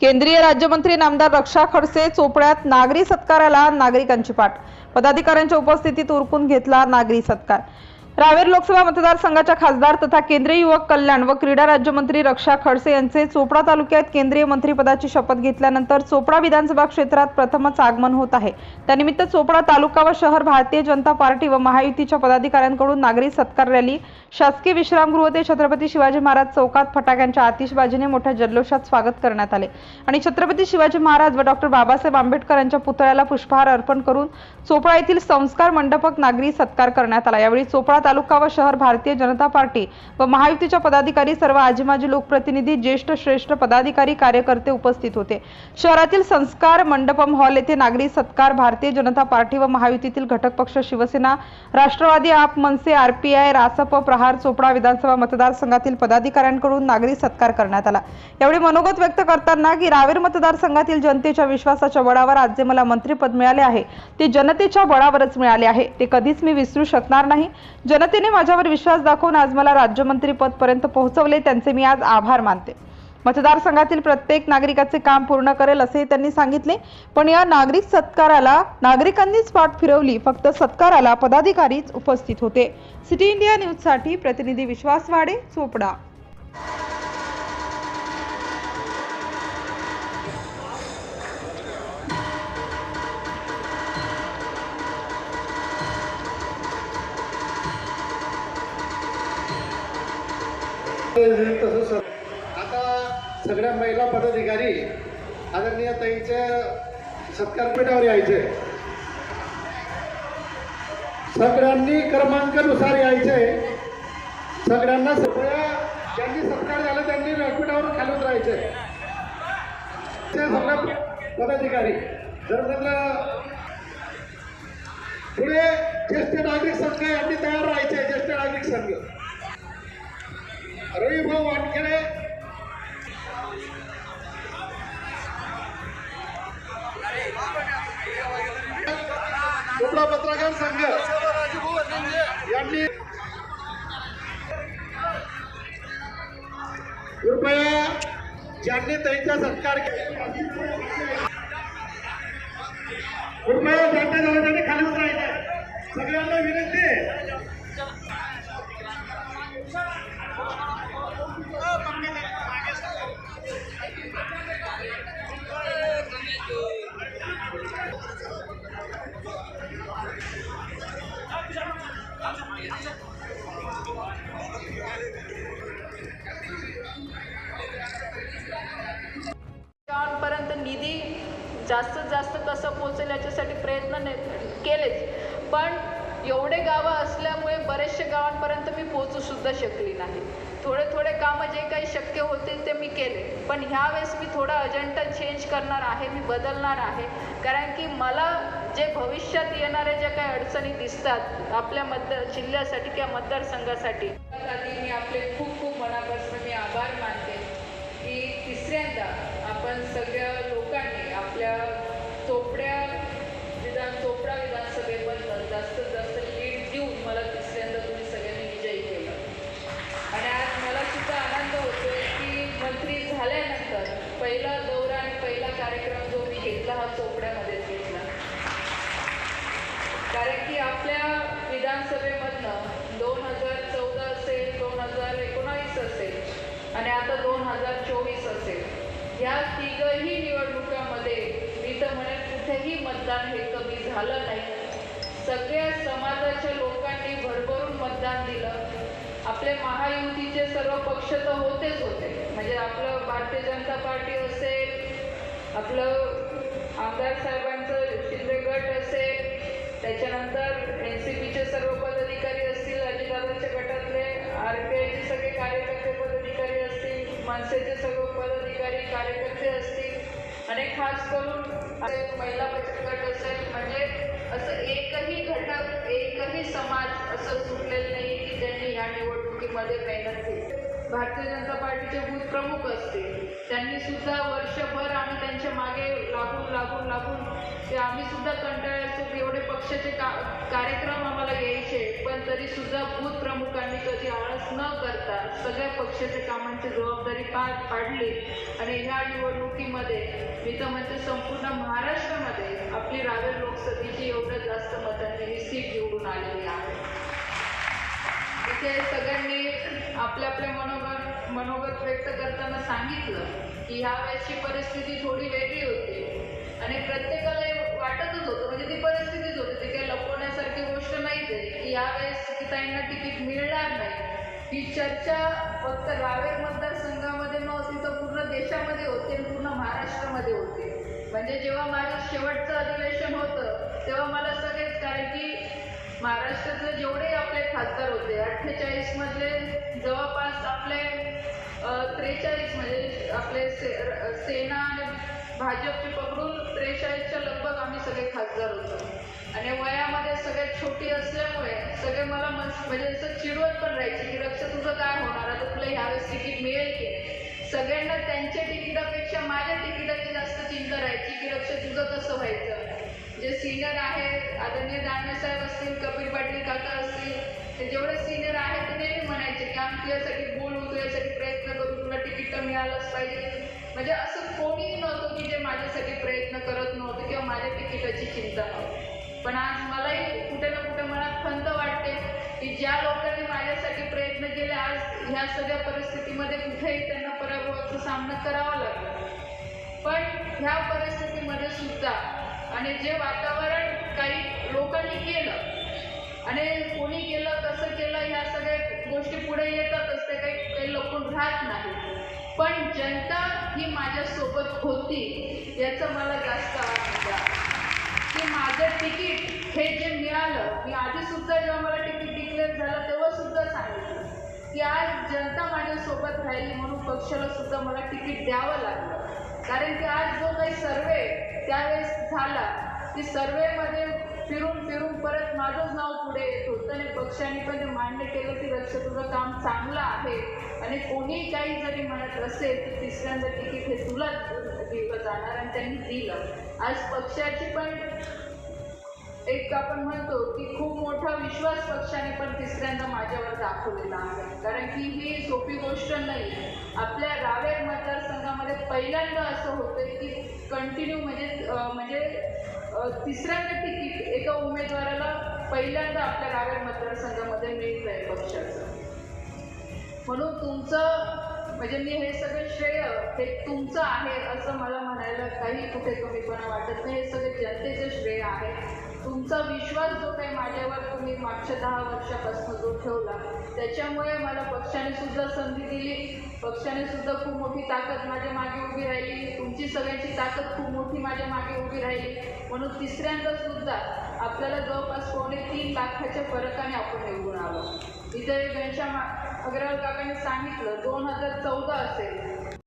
केंद्रीय राज्यमंत्री नामदार रक्षा खडसे चोपड्यात नागरी सत्काराला नागरिकांची पाठ. पदाधिकाऱ्यांच्या उपस्थितीत उरकून घेतला नागरी सत्कार. रावेर लोकसभा मतदारसंघाच्या खासदार तथा केंद्रीय युवक कल्याण व क्रीडा राज्यमंत्री रक्षा खडसे यांचे चोपडा तालुक्यात केंद्रीय मंत्रीपदाची शपथ घेतल्यानंतर चोपडा विधानसभा क्षेत्रात प्रथमच आगमन होत आहे. त्यानिमित्त चोपडा तालुका व शहर भारतीय जनता पार्टी व महायुतीच्या पदाधिकाऱ्यांकडून नागरी सत्कार रॅली शासकीय विश्रामगृह ते छत्रपती शिवाजी महाराज चौकात फटाक्यांच्या आतिषबाजीने मोठ्या जल्लोषात स्वागत करण्यात आले. आणि छत्रपती शिवाजी महाराज व डॉक्टर बाबासाहेब आंबेडकर यांच्या पुतळ्याला पुष्पहार अर्पण करून चोपडा येथील संस्कार मंडपक नागरी सत्कार करण्यात आला. यावेळी चोपडा तालुका व शहर भारतीय जनता पार्टी व महायुतीच्या पदाधिकारी सर्व आजी माजी लोकप्रतिनिधी ज्येष्ठ श्रेष्ठ पदाधिकारी कार्यकर्ते उपस्थित होते. शहरातील संस्कार मंडपम हॉल येथे नागरी सत्कार भारतीय जनता पार्टी व महायुतीतील घटक पक्ष शिवसेना राष्ट्रवादी आप मनसे आरपीआय रासप प्रहार चोपडा विधानसभा मतदारसंघातील पदाधिकाऱ्यांकडून नागरी सत्कार करण्यात आला. यावेळी मनोगत व्यक्त करताना की रावेर मतदारसंघातील जनतेच्या विश्वासाच्या बळावर आज जे मला मंत्रिपद मिळाले आहे ते जनतेच्या बळावरच मिळाले आहे. ते कधीच मी विसरू शकणार नाही. जनतेने माझ्यावर विश्वास दाखवून आज मला राज्यमंत्री पदपर्यंत पोहोचवले त्यांचे मी आज आभार मानते. मतदारसंघातील प्रत्येक नागरिकाचे काम पूर्ण करेल असे त्यांनी सांगितले. पण या नागरिक सत्काराला नागरिकांनीच पाठ फिरवली फक्त सत्काराला पदाधिकारीच उपस्थित होते. सिटी इंडिया न्यूजसाठी प्रतिनिधी विश्वास वाडे चोपडा. तसं आता सगळ्या महिला पदाधिकारी आदरणीय ताईंच्या सत्कारपीठावर यायचे. सगळ्यांनी क्रमांकानुसार यायचे. सगळ्यांना सगळ्या ज्यांनी सत्कार झाला त्यांनी व्यासपीठावर खाली उतरायचे ते सगळे पदाधिकारी. जर त्यांना पुढे ज्येष्ठ नागरिक संघ यांनी तयार राहायचे ज्येष्ठ नागरिक संघ. रविभाऊ वाटकेले कुठला पत्रकार संघ? यांनी कृपया ज्यांनी त्यांचा सत्कार केला. कृपया ज्यांनी झालं त्यांनी खाली उतरायचं सगळ्यांना विनंती जास्तीत जास्त कसं पोचेल याच्यासाठी प्रयत्न ने केलेच. पण एवढे गावं असल्यामुळे बरेचसे गावांपर्यंत मी पोचूसुद्धा शकली नाही. थोडे थोडे कामं जे काही शक्य होतील ते मी केले. पण ह्यावेळेस मी थोडा अजेंडा चेंज करणार आहे मी बदलणार आहे. कारण की मला जे भविष्यात येणाऱ्या ज्या काही अडचणी दिसतात आपल्या मतदार जिल्ह्यासाठी किंवा मतदारसंघासाठी. मी आपले खूप खूप मनापासून मी आभार मानते की तिसऱ्यांदा आपण सगळ्या आपल्या चोपड्या विधान चोपडा विधानसभेबद्दल जास्तीत जास्त लीड देऊन मला तिसऱ्यांदा तुम्ही सगळ्यांनी विजयी केलं. आणि आज मला सुद्धा आनंद होतोय की मंत्री झाल्यानंतर पहिला दौरा आणि पहिला कार्यक्रम जो मी घेतला हा चोपड्यामध्येच घेतला. कारण की आपल्या विधानसभेमधनं दोन हजार चौदा असेल दोन हजार एकोणावीस असेल आणि आता दोन हजार चोवीस असेल ह्या तिघही निवडणुकामध्ये मी तर कुठेही मतदान हे कमी झालं नाही. सगळ्या समाजाच्या लोकांनी भरभरून मतदान दिलं. आपले महायुतीचे सर्व पक्ष तर होतेच होते. म्हणजे आपलं भारतीय जनता पार्टी असेल आपलं आमदार साहेबांचं शिंदे गट असेल त्याच्यानंतर एन सी पीचे सर्व पदाधिकारी असतील अजितदादांच्या गटातले आर पी आयचे सगळे कार्यकर्ते पदाधिकारी असतील मनसेचे सर्व पदाधिकारी कार्यकर्ते असतील. आणि खास करून महिला बचत गट असेल म्हणजे असं एकही घटक एकही समाज असं सुटलेलं नाही की त्यांनी ह्या निवडणुकीमध्ये मेहनत केली. भारतीय जनता पार्टीचे बूथ प्रमुख असतील. त्यांनी सुद्धा वर्षभर आम्ही त्यांच्या मागे लागून लागून लागून ते आम्ही सुद्धा कंटाळ की एवढे पक्षाचे का कार्यक्रम आम्हाला यायचे पण तरी सुद्धा बूथ प्रमुखांनी कधी आळस न करता सगळ्या पक्षाच्या कामांची जबाबदारी पार पाडली. आणि ह्या निवडणुकीमध्ये मी तर म्हणते संपूर्ण महाराष्ट्रामध्ये आपली रावेर लोकसभेची एवढ्या जास्त मतांनी ही सीट निवडून आलेली आहे. इथे सगळ्यांनी आपले आपल्या मनोगत मनोगत व्यक्त करताना सांगितलं की ह्या वेळेसची परिस्थिती थोडी वेगळी होती. आणि प्रत्येकाला वाटतच होतं म्हणजे ती परिस्थितीच होती ती काही लपवण्यासारखी गोष्ट नाहीच आहे की यावेळेस ताईंना तिकीट मिळणार नाही. ही चर्चा फक्त रावेर मतदारसंघामध्ये नव्हती तर पूर्ण देशामध्ये होते आणि पूर्ण महाराष्ट्रामध्ये होते. म्हणजे जेव्हा माझं शेवटचं अधिवेशन होतं तेव्हा मला सगळेच कारण की महाराष्ट्रातले जेवढे आपले खासदार होते अठ्ठेचाळीसमधले जवळपास आपले त्रेचाळीस म्हणजे आपले से सेना आणि भाजपचे पकडून त्रेचाळीसच्या लगभग आम्ही सगळे खासदार होतो. आणि वयामध्ये सगळ्यात छोटी असल्यामुळे सगळे मला म्हणजे असं चिडवत पण राहायचे की रक्षा तुझं काय होणार? आता तुला ह्यावेळेस तिकीट मिळेल की सगळ्यांना त्यांच्या तिकिटापेक्षा माझ्या तिकिटाची जास्त चिंता राहायची की रक्ष तुझं कसं व्हायचं? जे सिनियर आहेत आदरणीय दानवे साहेब असतील कपिल पाटील काका असतील ते जेवढे सिनियर आहेत ते नेहमी म्हणायचे की आम्ही तुझ्यासाठी बोलू तुझ्यासाठी प्रयत्न करू तुला तिकीट मिळालंच पाहिजे. म्हणजे असं कोणीही नव्हतं की जे माझ्यासाठी प्रयत्न करत नव्हतं किंवा माझ्या तिकिटाची चिंता नव्हती. पण आज मलाही कुठे ना कुठे मनात खंत वाटते की ज्या लोकांनी माझ्यासाठी प्रयत्न केले आज ह्या सगळ्या परिस्थितीमध्ये कुठेही त्यांना पराभवाचा सामना करावा लागला. पण ह्या परिस्थितीमध्ये सुद्धा आणि जे वातावरण काही लोकांनी केलं आणि कोणी केलं कसं केलं ह्या सगळ्या गोष्टी पुढे येतात असते काही काही लपून राहत नाही पण जनता ही माझ्यासोबत होती याचं मला जास्त आनंद की माझं तिकीट हे जे मिळालं मी आधीसुद्धा जेव्हा मला तिकीट डिक्लेअर झालं तेव्हा सुद्धा सांगितलं. की आज जनता माझ्यासोबत राहिली म्हणून पक्षाला सुद्धा मला तिकीट द्यावं लागलं. कारण की आज जो काही सर्वे त्यावेळेस झाला की सर्वेमध्ये फिरून फिरून परत माझंच नाव पुढे येत. होतं आणि पक्षाने पण ते मान्य केलं की रक्षा तुझं काम चांगलं आहे. आणि कोणी काही जरी म्हणत असेल तर तिसऱ्यांदा तिकीट हे तुलाच दिलं जाणार आणि त्यांनी दिलं. आज पक्षाची पण एक आपण म्हणतो की खूप मोठा विश्वास पक्षाने पण तिसऱ्यांदा माझ्यावर दाखवलेला आहे. कारण की ही सोपी गोष्ट नाही. आपल्या रावेर मतदारसंघामध्ये पहिल्यांदा असं होतं की कंटिन्यू म्हणजे म्हणजे तिसऱ्यांदा तिकीट एका उमेदवाराला पहिल्यांदा आपल्या रावेर मतदारसंघामध्ये मिळत आहे पक्षाचं. म्हणून तुमचं म्हणजे मी हे सगळं श्रेय हे तुमचं आहे असं मला म्हणायला काही कुठे कमीपणा वाटत नाही. हे सगळे जनतेचं श्रेय आहे. तुमचा विश्वास जो काही माझ्यावर तुम्ही मागच्या दहा वर्षापासून जो ठेवला त्याच्यामुळे मला पक्षाने सुद्धा संधी दिली. पक्षाने सुद्धा खूप मोठी ताकद माझ्या मागे उभी राहिली. तुमची सगळ्यांची ताकद खूप मोठी माझ्या मागे उभी राहिली. म्हणून तिसऱ्यांदा सुद्धा आपल्याला जवळपास पावणे तीन लाखाच्या फरकाने आपण निवडून आलो. इथे घनश्याम अग्रवाल काकांनी सांगितलं दोन हजार चौदा असेल.